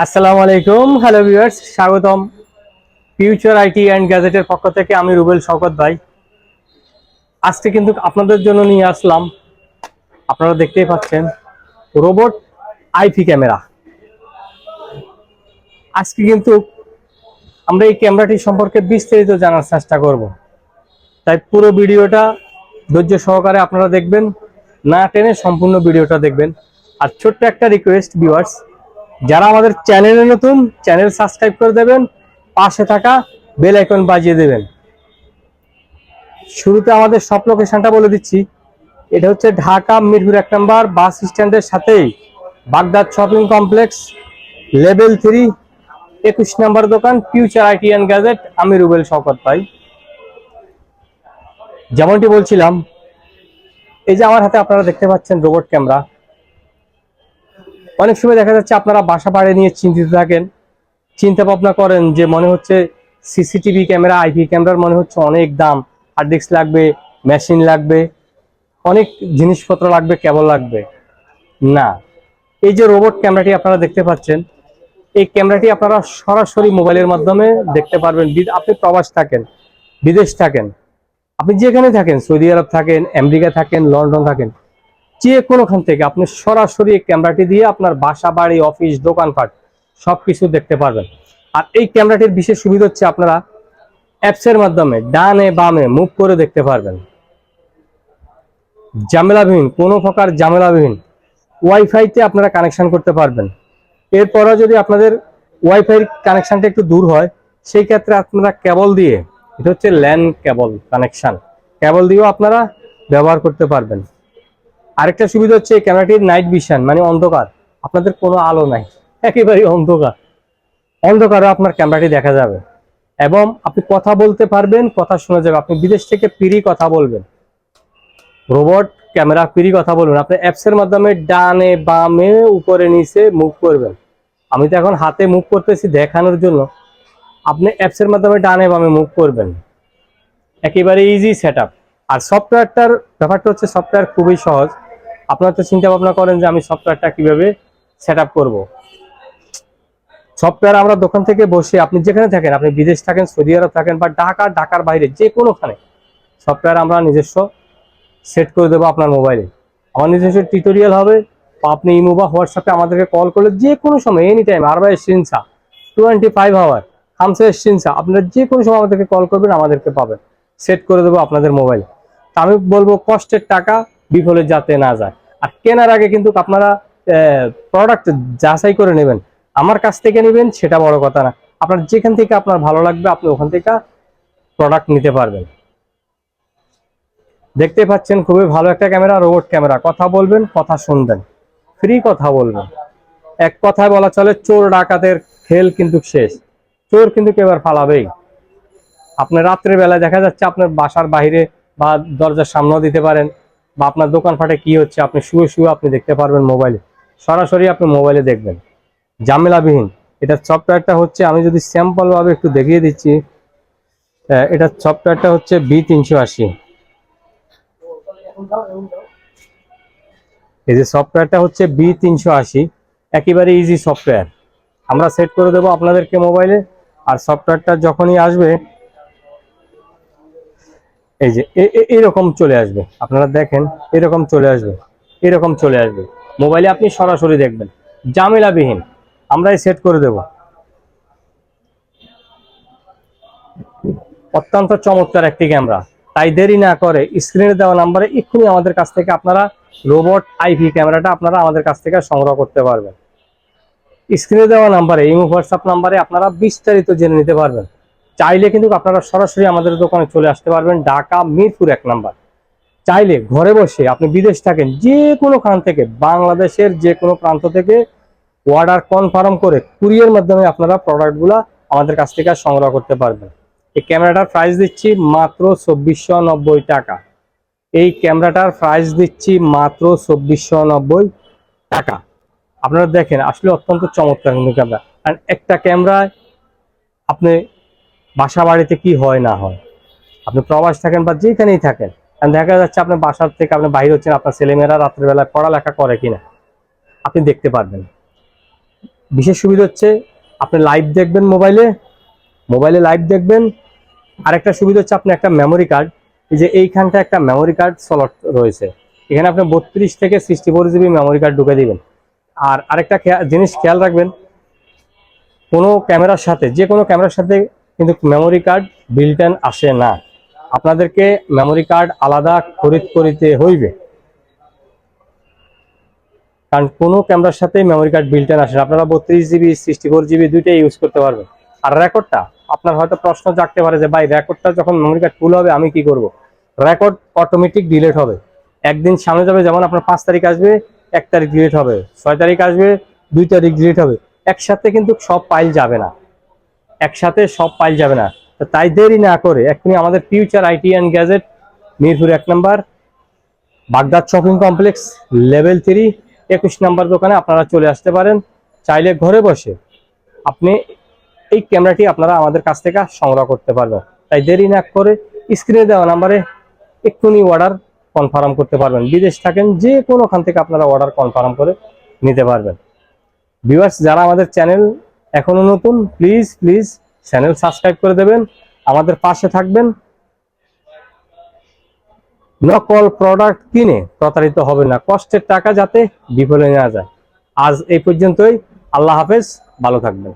আসসালামু আলাইকুম। Hello viewers স্বাগতম ফিউচার আইটি অ্যান্ড গ্যাজেটের পক্ষ থেকে আমি রুবেল শওকত ভাই। আজকে কিন্তু আপনাদের জন্য নিয়ে আসলাম, আপনারা দেখতেই পাচ্ছেন, রোবট আইপি ক্যামেরা। আজকে কিন্তু আমরা এই ক্যামেরাটি সম্পর্কে বিস্তারিত জানার চেষ্টা করব। তাই পুরো ভিডিওটা ধৈর্য সহকারে আপনারা দেখবেন, না টেনে সম্পূর্ণ ভিডিওটা দেখবেন। আর ছোট্ট একটা রিকোয়েস্ট ভিউয়ার্স যারা আমাদের চ্যানেলে নতুন, চ্যানেল সাবস্ক্রাইব করে দেবেন, পাশে থাকা বেল আইকন বাজিয়ে দেবেন। শুরুতে আমাদের সব লোকেশনটা বলে দিচ্ছি। এটা হচ্ছে ঢাকা মিরপুর এক নম্বর বাস স্ট্যান্ডের সাথেই Baghdad shopping complex, level three, একুশ নম্বর দোকান, ফিউচার আইটি অ্যান্ড গ্যাজেট, আমি রুবেল শওকত পাই যেমনটি বলছিলাম, এই যে আমার হাতে আপনারা দেখতে পাচ্ছেন রোবট ক্যামেরা অনেক সময় দেখা যাচ্ছে আপনারা বাসা বাড়ি নিয়ে চিন্তিত থাকেন। চিন্তা ভাবনা করেন যে মনে হচ্ছে সিসিটিভি ক্যামেরা, আইপি ক্যামেরার মনে হচ্ছে অনেক দাম। হার্ড ডিস্ক লাগবে, মেশিন লাগবে, অনেক জিনিসপত্র লাগবে, কেবল লাগবে। না। এই যে রোবট ক্যামেরাটি আপনারা দেখতে পাচ্ছেন, এই ক্যামেরাটি আপনারা সরাসরি মোবাইলের মাধ্যমে দেখতে পারবেন। আপনি প্রবাস থাকেন, বিদেশ থাকেন। আপনি যেখানে থাকেন, সৌদি আরব থাকেন, আমেরিকা থাকেন, লন্ডন থাকেন যে কোনোখান থেকে আপনি সরাসরি ক্যামেরাটি দিয়ে আপনার বাসা, বাড়ি, অফিস, দোকানপাট সব কিছু দেখতে পারবেন। আর এই ক্যামেরাটির বিশেষ সুবিধা হচ্ছে আপনারা অ্যাপসের মাধ্যমে ডানে বামে মুভ করে দেখতে পারবেন। ঝামেলাবিহীন, কোনো প্রকার ঝামেলাবিহীন ওয়াইফাইতে আপনারা কানেকশন করতে পারবেন। এরপরও যদি আপনাদের ওয়াইফাই কানেকশানটা একটু দূর হয়, সেই ক্ষেত্রে আপনারা কেবল দিয়ে, এটা হচ্ছে ল্যান্ড কেবল কানেকশন কেবল দিয়েও আপনারা ব্যবহার করতে পারবেন। আরেকটা সুবিধা হচ্ছে ক্যামেরাটির নাইট ভিশন মানে অন্ধকার। আপনাদের কোনো আলো নাই, একেবারেই অন্ধকার। অন্ধকারে আপনার ক্যামেরাটি দেখা যাবে। এবং আপনি কথা বলতে পারবেন, কথা শোনা যাবে। আপনি বিদেশ থেকে ফ্রি কথা বলবেন। রোবট ক্যামেরা ফ্রি কথা বলবেন। আপনি অ্যাপসের মাধ্যমে ডানে, বামে, উপরে, নিচে মুভ করবেন। আমি তো এখন হাতে মুভ করতেছি দেখানোর জন্য। আপনি অ্যাপসের মাধ্যমে ডানে, বামে মুভ করবেন। একেবারে ইজি সেট আর সফটওয়্যারটার ব্যাপারটা হচ্ছে সফটওয়্যার খুবই সহজ। আপনারা তো চিন্তা ভাবনা করেন যে আমি সফটওয়্যারটা কীভাবে সেট আপ করব। সফটওয়্যার আমরা দোকান থেকে বসে আপনি যেখানে থাকেন, আপনি বিদেশ থাকেন, সৌদি আরব থাকেন বা ঢাকা, ঢাকার বাইরে যে কোনোখানে সফটওয়্যার আমরা নিজস্ব সেট করে দেবো আপনার মোবাইলে আমার নিজস্ব টিউটোরিয়াল হবে আপনি ইমো বা হোয়াটসঅ্যাপে আমাদেরকে কল করলে যে কোনো সময় এনি টাইম আর বাই সিনসা টোয়েন্টি ফাইভ আওয়ার হামসে সিনসা আপনারা যে কোনো সময় আমাদেরকে কল করবেন, আমাদেরকে পাবেন। সেট করে দেবো আপনাদের মোবাইলে তা আমি বলব কষ্টের টাকা বিফলে যাতে না যায়। আর কেনার আগে কিন্তু আপনারা প্রোডাক্ট যাচাই করে নেবেন। আমার কাছ থেকে নেবেন, সেটা বড় কথা না। আপনার যেখান থেকে আপনার ভালো লাগবে, আপনি ওখান থেকে প্রোডাক্ট নিতে পারবেন। দেখতে পাচ্ছেন, খুবই ভালো একটা ক্যামেরা রোবট ক্যামেরা কথা বলবেন, কথা শুনবেন। ফ্রি কথা বলবেন। এক কথায় বলা চলে, চোর ডাকাতের খেল কিন্তু শেষ। চোর কিন্তু কেউ আর ফালাবেই। আপনার রাত্রে বেলায় দেখা যাচ্ছে, আপনার বাসার বাইরে বা দরজার সামনেও দিতে পারেন। বা আপনার দোকানপাটে কি হচ্ছে, আপনি শুয়ে শুয়ে আপনি দেখতে পারবেন মোবাইলে। সরাসরি আপনি মোবাইলে দেখবেন। ঝামেলাবিহীন। এটার সফটওয়্যারটা হচ্ছে, আমি যদি স্যাম্পল ভাবে একটু দেখিয়ে দিচ্ছি এটার সফটওয়্যারটা হচ্ছে বি তিনশো আশি। এই যে সফটওয়্যারটা হচ্ছে বি তিনশো আশি, একেবারে ইজি সফটওয়্যার। আমরা সেট করে দেবো আপনাদেরকে মোবাইলে, আর সফটওয়্যারটা যখনই আসবে এই যে এরকম চলে আসবে। আপনারা দেখেন, এরকম চলে আসবে, এরকম চলে আসবে। মোবাইলে আপনি সরাসরি দেখবেন, ঝামেলাবিহীন। আমরাই সেট করে দেব। অত্যন্ত চমৎকার একটি ক্যামেরা। তাই দেরি না করে স্ক্রিনে দেওয়া নাম্বারে এক্ষুনি আমাদের কাছ থেকে আপনারা রোবট আইভি ক্যামেরাটা আপনারা আমাদের কাছ থেকে সংগ্রহ করতে পারবেন। স্ক্রিনে দেওয়া নাম্বারে ইমো হোয়াটসঅ্যাপ নাম্বারে আপনারা বিস্তারিত জেনে নিতে পারবেন। চাইলে কিন্তু আপনারা সরাসরি আমাদের দোকানে চলে আসতে পারবেন, ঢাকা মিরপুর এক নাম্বার। চাইলে ঘরে বসে আপনি বিদেশ থাকেন, যে কোনো খান থেকে, বাংলাদেশের যে কোনো প্রান্ত থেকে অর্ডার কনফার্ম করে কুরিয়ার মাধ্যমে আপনারা প্রোডাক্টগুলো আমাদের কাছ থেকে সংগ্রহ করতে পারবেন। এই ক্যামেরাটার প্রাইস দিচ্ছি মাত্র চব্বিশশো নব্বই টাকা। এই ক্যামেরাটার প্রাইস দিচ্ছি মাত্র চব্বিশশো নব্বই টাকা। আপনারা দেখেন, আসলে অত্যন্ত চমৎকার ক্যামেরা আর একটা ক্যামেরায় আপনি বাসা বাড়িতে কি হয়, না হয়? আপনি প্রবাস থাকেন বা যেখানেই থাকেন দেখা যাচ্ছে আপনার বাসার থেকে আপনি বাইরে হচ্ছেন, আপনার ছেলেমেয়েরা রাত্রেবেলায় পড়ালেখা করে কিনা, আপনি দেখতে পারবেন। বিশেষ সুবিধা হচ্ছে, আপনি লাইভ দেখবেন মোবাইলে মোবাইলে লাইভ দেখবেন। আরেকটা সুবিধা হচ্ছে, আপনি একটা মেমোরি কার্ড এই যে এইখানটা একটা মেমোরি কার্ড স্লট রয়েছে। এখানে আপনি বত্রিশ থেকে sixty four GB memory card ঢুকে দিবেন। আর আরেকটা জিনিস খেয়াল রাখবেন, কোনো ক্যামেরার সাথে, যে কোনো ক্যামেরার সাথে কিন্তু মেমোরি কার্ড বিল্টেন আসে না। আপনাদেরকে মেমোরি কার্ড আলাদা খরিদ করিতে হইবে। কারণ কোনো ক্যামেরার সাথে মেমোরি কার্ড বিল্টেন আসে না। আপনারা বত্রিশ জিবি সিক্সটি ফোর জিবি দুইটাই ইউজ করতে পারবেন। আর রেকর্ডটা আপনার হয়তো প্রশ্ন জাগতে পারে যে, ভাই রেকর্ডটা যখন মেমোরি কার্ড ফুল হবে, আমি কি করব? রেকর্ড অটোমেটিক ডিলিট হবে। একদিন সামনে যাবে, যেমন আপনার পাঁচ তারিখ আসবে, এক তারিখ ডিলিট হবে। ছয় তারিখ আসবে, দুই তারিখ ডিলিট হবে। একসাথে কিন্তু সব ফাইল যাবে না। একসাথে সব পাইল যাবে না। তো তাই দেরি না করে এক্ষুনি আমাদের future IT and gadget Mirpur এক নম্বর, Baghdad shopping complex level three একুশ নাম্বার দোকানে আপনারা চলে আসতে পারেন। চাইলে ঘরে বসে আপনি এই ক্যামেরাটি আপনারা আমাদের কাছ থেকে সংগ্রহ করতে পারবেন। তাই দেরি না করে স্ক্রিনে দেওয়া নাম্বারে এক্ষুনি অর্ডার কনফার্ম করতে পারবেন। বিদেশ থাকেন, যে কোনোখান থেকে আপনারা অর্ডার কনফার্ম করে নিতে পারবেন। ভিউয়ার্স যারা আমাদের চ্যানেল এখনও নতুন প্লিজ প্লিজ চ্যানেল সাবস্ক্রাইব করে দেবেন। আমাদের পাশে থাকবেন। নকল প্রোডাক্ট কিনে প্রতারিত হবে না। কষ্টের টাকা যাতে বিফলে নেওয়া যায়। আজ এই পর্যন্তই। আল্লাহ হাফেজ। ভালো থাকবেন।